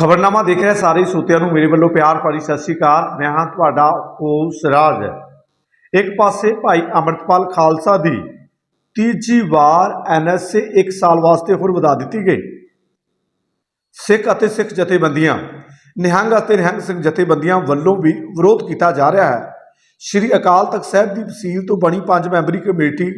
ਖਬਰਨਾਮਾ ਦੇਖ ਰਹੇ ਸਾਰੇ ਸਰੋਤਿਆਂ ਨੂੰ ਮੇਰੇ ਵੱਲੋਂ ਪਿਆਰ ਭਰੀ ਸਤਿ ਸ਼੍ਰੀ ਅਕਾਲ। ਮੈਂ ਹਾਂ ਤੁਹਾਡਾ ਉਹ ਸਿਰਾਜ ਇੱਕ ਪਾਸੇ ਭਾਈ ਅਮਰਤਪਾਲ ਖਾਲਸਾ ਦੀ ਤੀਜੀ ਵਾਰ ਐਨਐਸਏ 1 ਸਾਲ ਵਾਸਤੇ ਹੋਰ ਵਧਾ ਦਿੱਤੀ ਗਈ। ਸਿੱਖ ਅਤੇ ਸਿੱਖ ਜਥੇਬੰਦੀਆਂ, ਨਿਹੰਗ ਅਤੇ ਨਿਹੰਗ ਸਿੰਘ ਜਥੇਬੰਦੀਆਂ ਵੱਲੋਂ ਵੀ ਵਿਰੋਧ ਕੀਤਾ ਜਾ ਰਿਹਾ ਹੈ। ਸ਼੍ਰੀ ਅਕਾਲ ਤਖਤ ਸਾਹਿਬ ਦੀ ਵਸੀਲ ਤੋਂ ਬਣੀ ਪੰਜ ਮੈਂਬਰੀ ਕਮੇਟੀ,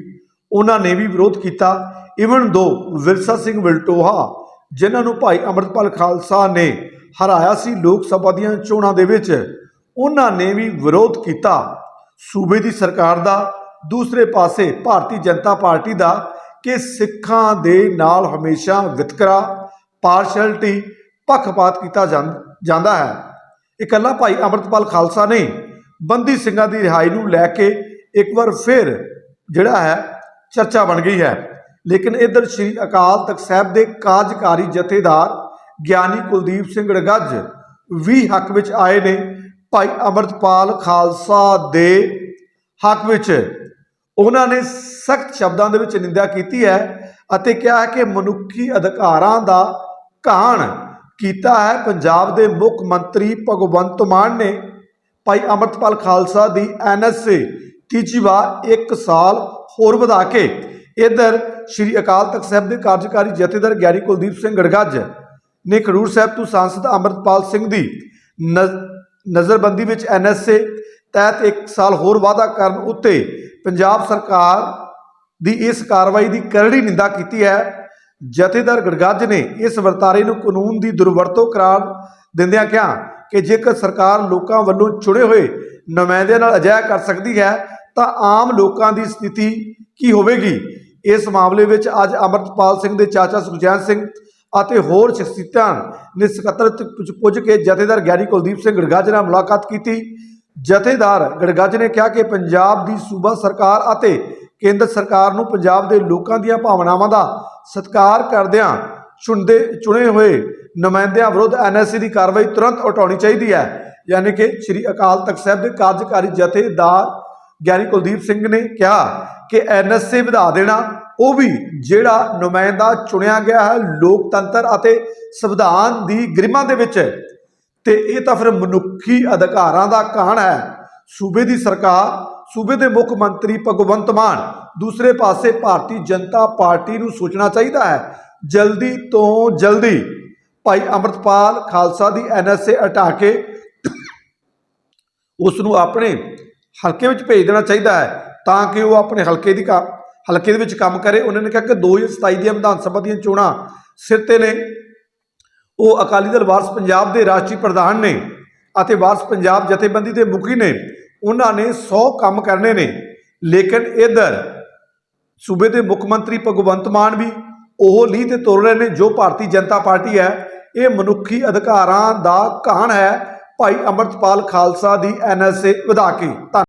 ਉਹਨਾਂ ਨੇ ਵੀ ਵਿਰੋਧ ਕੀਤਾ। ਇਵਨ ਦੋ ਵਿਰਸਾ ਸਿੰਘ ਵਿਲਟੋਹਾ ਜਿਨ੍ਹਾਂ ਨੂੰ ਭਾਈ ਅਮਰਤਪਾਲ ਖਾਲਸਾ ਨੇ ਹਰਾਇਆ ਸੀ ਲੋਕ ਸਭਾ ਦੀਆਂ ਚੋਣਾਂ ਦੇ ਵਿੱਚ, ਉਹਨਾਂ ਨੇ ਵੀ ਵਿਰੋਧ ਕੀਤਾ। ਸੂਬੇ ਦੀ ਸਰਕਾਰ ਦਾ, ਦੂਸਰੇ ਪਾਸੇ ਭਾਰਤੀ ਜਨਤਾ ਪਾਰਟੀ ਦਾ ਕਿ ਸਿੱਖਾਂ ਦੇ ਨਾਲ ਹਮੇਸ਼ਾ ਵਿਤਕਰਾ, ਪਾਰਸ਼ਲਟੀ ਪੱਖਪਾਤ ਕੀਤਾ ਜਾਂ- ਜਾਂਦਾ ਹੈ। ਇਕੱਲਾ ਭਾਈ ਅਮਰਤਪਾਲ ਖਾਲਸਾ ਨੇ ਬੰਦੀ ਸਿੰਘਾਂ ਦੀ ਰਿਹਾਈ ਨੂੰ ਲੈ ਕੇ ਇੱਕ ਵਾਰ ਫਿਰ ਜਿਹੜਾ ਹੈ, ਚਰਚਾ ਬਣ ਗਈ ਹੈ। ਲੇਕਿਨ ਇਧਰ ਸ੍ਰੀ ਅਕਾਲ ਤਖਤ ਸਾਹਿਬ ਦੇ ਕਾਰਜਕਾਰੀ ਜਥੇਦਾਰ ਗਿਆਨੀ ਕੁਲਦੀਪ ਸਿੰਘ ਰਗੱਜ ਵੀ ਹੱਕ ਵਿੱਚ ਆਏ ਨੇ। ਭਾਈ ਅਮਰਤਪਾਲ ਖਾਲਸਾ ਦੇ ਹੱਕ ਵਿੱਚ ਉਹਨਾਂ ਨੇ ਸਖਤ ਸ਼ਬਦਾਂ ਦੇ ਵਿੱਚ ਨਿੰਦਿਆ ਕੀਤੀ ਹੈ ਅਤੇ ਕਿਹਾ ਹੈ ਕਿ ਮਨੁੱਖੀ ਅਧਿਕਾਰਾਂ ਦਾ ਘਾਣ ਕੀਤਾ ਹੈ। ਪੰਜਾਬ ਦੇ ਮੁੱਖ ਮੰਤਰੀ ਭਗਵੰਤ ਮਾਨ ਨੇ ਭਾਈ ਅਮਰਤਪਾਲ ਖਾਲਸਾ ਦੀ ਐਨਐਸਏ ਤੀਜੀ ਵਾਰ 1 ਸਾਲ ਹੋਰ ਵਧਾ ਕੇ ਇਧਰ ਸ੍ਰੀ ਅਕਾਲ ਤਖਤ ਸਾਹਿਬ ਦੇ ਕਾਰਜਕਾਰੀ ਜਥੇਦਾਰ ਗਿਆਨੀ ਕੁਲਦੀਪ ਸਿੰਘ ਗੜਗੱਜ ਨੇ ਖਡੂਰ ਸਾਹਿਬ ਤੋਂ ਸਾਂਸਦ ਅਮਰਤਪਾਲ ਸਿੰਘ ਦੀ ਨਜ਼- ਨਜ਼ਰਬੰਦੀ ਵਿੱਚ ਐਨਐਸਏ ਤਹਿਤ 1 ਸਾਲ ਹੋਰ ਵਾਅਦਾ ਕਰਨ ਉੱਤੇ ਪੰਜਾਬ ਸਰਕਾਰ ਦੀ ਇਸ ਕਾਰਵਾਈ ਦੀ ਕਰੜੀ ਨਿੰਦਾ ਕੀਤੀ ਹੈ। ਜਥੇਦਾਰ ਗੜਗੱਜ ਨੇ ਇਸ ਵਰਤਾਰੇ ਨੂੰ ਕਾਨੂੰਨ ਦੀ ਦੁਰਵਰਤੋਂ ਕਰਾਰ ਦਿੰਦਿਆਂ ਕਿਹਾ ਕਿ ਜੇਕਰ ਸਰਕਾਰ ਲੋਕਾਂ ਵੱਲੋਂ ਚੁਣੇ ਹੋਏ ਨੁਮਾਇੰਦਿਆਂ ਨਾਲ ਅਜਿਹਾ ਕਰ ਸਕਦੀ ਹੈ ਤਾਂ ਆਮ ਲੋਕਾਂ ਦੀ ਸਥਿਤੀ ਕੀ ਹੋਵੇਗੀ? ਇਸ ਮਾਮਲੇ ਵਿੱਚ ਅੱਜ ਅਮਰਤਪਾਲ ਸਿੰਘ ਦੇ ਚਾਚਾ ਸੁਖਜੈਨ ਸਿੰਘ ਅਤੇ ਹੋਰ ਸ਼ਖਸੀਅਤਾਂ ਨੇ ਸਕੱਤਰਤ ਪੁੱਜ- ਪੁੱਜ ਕੇ ਜਥੇਦਾਰ ਗਿਆਨੀ ਕੁਲਦੀਪ ਸਿੰਘ ਗੜਗਾਜ ਨਾਲ ਮੁਲਾਕਾਤ ਕੀਤੀ। ਜਥੇਦਾਰ ਗੜਗਾਜ ਨੇ ਕਿਹਾ ਕਿ ਪੰਜਾਬ ਦੀ ਸੂਬਾ ਸਰਕਾਰ ਅਤੇ ਕੇਂਦਰ ਸਰਕਾਰ ਨੂੰ ਪੰਜਾਬ ਦੇ ਲੋਕਾਂ ਦੀਆਂ ਭਾਵਨਾਵਾਂ ਦਾ ਸਤਿਕਾਰ ਕਰਦਿਆਂ ਚੁਣਦੇ, ਚੁਣੇ ਹੋਏ ਨੁਮਾਇੰਦਿਆਂ ਵਿਰੁੱਧ ਐਨਐਸਸੀ ਦੀ ਕਾਰਵਾਈ ਤੁਰੰਤ ਉਠਾਉਣੀ ਚਾਹੀਦੀ ਹੈ। ਯਾਨੀ ਕਿ ਸ੍ਰੀ ਅਕਾਲ ਤਖਤ ਸਾਹਿਬ ਦੇ ਕਾਰਜਕਾਰੀ ਜਥੇਦਾਰ ਗਿਆਨੀ ਕੁਲਦੀਪ ਸਿੰਘ ਨੇ ਕਿਹਾ ਕਿ ਐਨਐਸਏ ਵਧਾ ਦੇਣਾ, ਉਹ ਵੀ ਜਿਹੜਾ ਨੁਮਾਇੰਦਾ ਚੁਣਿਆ ਗਿਆ ਹੈ ਲੋਕਤੰਤਰ ਅਤੇ ਸੰਵਿਧਾਨ ਦੀ ਗਰਿਮਾ ਦੇ ਵਿੱਚ। ਤੇ ਇਹ ਤਾਂ ਫਿਰ ਮਨੁੱਖੀ ਅਧਿਕਾਰਾਂ ਦਾ ਕਹਾਣ ਹੈ। ਸੂਬੇ ਦੀ ਸਰਕਾਰ, ਸੂਬੇ ਦੇ ਮੁੱਖ ਮੰਤਰੀ ਭਗਵੰਤ ਮਾਨ, ਦੂਸਰੇ ਪਾਸੇ ਭਾਰਤੀ ਜਨਤਾ ਪਾਰਟੀ ਨੂੰ ਸੋਚਣਾ ਚਾਹੀਦਾ ਹੈ। ਜਲਦੀ ਤੋਂ ਜਲਦੀ ਭਾਈ ਅਮਰਤਪਾਲ ਖਾਲਸਾ ਦੀ ਐਨਐਸਏ ਹਟਾ ਕੇ ਉਸ ਨੂੰ ਆਪਣੇ ਹਲਕੇ ਵਿੱਚ ਭੇਜ ਦੇਣਾ ਚਾਹੀਦਾ ਹੈ, ਤਾਂ ਕਿ ਉਹ ਆਪਣੇ ਹਲਕੇ ਦੀ ਕਾ- ਹਲਕੇ ਦੇ ਵਿੱਚ ਕੰਮ ਕਰੇ। ਉਹਨਾਂ ਨੇ ਕਿਹਾ ਕਿ 2027 ਦੀਆਂ ਵਿਧਾਨ ਸਭਾ ਦੀਆਂ ਚੋਣਾਂ ਸਿਰ ਤੇ ਨੇ। ਉਹ ਅਕਾਲੀ ਦਲ ਵਾਰਸ ਪੰਜਾਬ ਦੇ ਰਾਸ਼ਟਰੀ ਪ੍ਰਧਾਨ ਨੇ ਅਤੇ ਵਾਰਸ ਪੰਜਾਬ ਜਥੇਬੰਦੀ ਦੇ ਮੁਖੀ ਨੇ। ਉਹਨਾਂ ਨੇ 100 ਕੰਮ ਕਰਨੇ ਨੇ। ਲੇਕਿਨ ਇਧਰ ਸੂਬੇ ਦੇ ਮੁੱਖ ਮੰਤਰੀ ਭਗਵੰਤ ਮਾਨ ਵੀ ਉਹ ਲੀਹ ਤੇ ਤੁਰ ਰਹੇ ਨੇ, ਜੋ ਭਾਰਤੀ ਜਨਤਾ ਪਾਰਟੀ ਹੈ। ਇਹ ਮਨੁੱਖੀ ਅਧਿਕਾਰਾਂ ਦਾ ਕਹਾਣ ਹੈ। ਭਾਈ ਅਮਰਤਪਾਲ ਖਾਲਸਾ ਦੀ ਐਨਐਸਏ ਵਧਾ ਕੇ। ਧੰਨ-